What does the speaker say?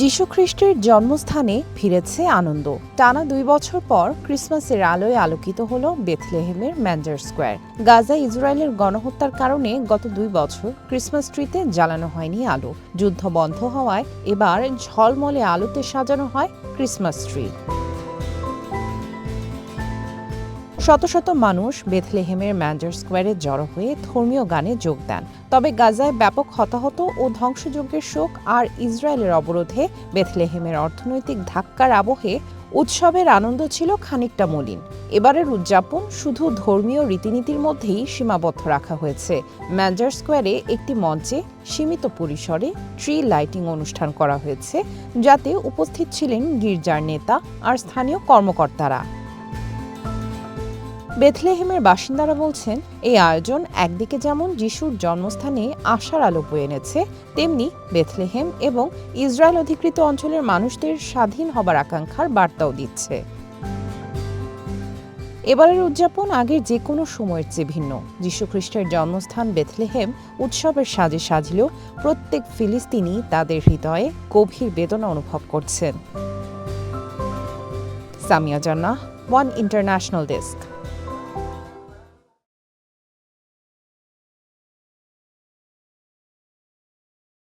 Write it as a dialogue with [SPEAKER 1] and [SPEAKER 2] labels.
[SPEAKER 1] যীশুখ্রিস্টের জন্মস্থানে ফিরেছে আনন্দ। টানা দুই বছর পর ক্রিসমাসের আলোয় আলোকিত হল বেথলেহেমের ম্যান্ডার স্কোয়ার। গাজা ইসরায়েলের গণহত্যার কারণে গত দুই বছর ক্রিসমাস ট্রিতে জ্বালানো হয়নি আলো। যুদ্ধ বন্ধ হওয়ায় এবার ঝলমলে আলোতে সাজানো হয় ক্রিসমাস ট্রি। শত শত মানুষ বেথলেহেমের ম্যাঞ্জার স্কোয়ারে জড়ো হয়ে ধর্মীয় গানে যোগ দেন। তবে গাজায় ব্যাপক হতাহত ও ধ্বংসযজ্ঞের শোক আর ইসরায়েলের অবরোধে বেথলেহেমের অর্থনৈতিক ধাক্কার আবহে উৎসবের আনন্দ ছিল খানিকটা মলিন। এবারের উদযাপন শুধু ধর্মীয় রীতিনীতির মধ্যেই সীমাবদ্ধ রাখা হয়েছে। ম্যাঞ্জার স্কোয়ারে একটি মঞ্চে সীমিত পরিসরে ট্রি লাইটিং অনুষ্ঠান করা হয়েছে, যাতে উপস্থিত ছিলেন গির্জার নেতা আর স্থানীয় কর্মকর্তারা। বেথলেহেমের বাসিন্দারা বলছেন, এই আয়োজন একদিকে যেমন যিশুর জন্মস্থানে আশার আলো বয়ে এনেছে, তেমনি বেথলেহেম এবং ইসরায়েল অধিকৃত অঞ্চলের মানুষদের স্বাধীন হবার আকাঙ্ক্ষার বার্তাও দিচ্ছে। এবারের উদযাপন আগের যে কোনো সময়ের চেয়ে ভিন্ন। যীশুখ্রিস্টের জন্মস্থান বেথলেহেম উৎসবের সাজে সাজলেও প্রত্যেক ফিলিস্তিনি তাদের হৃদয়ে গভীর বেদনা অনুভব করছেন। সামিয়া জান্নাহ, ওয়ান ইন্টারন্যাশনাল ডেস্ক।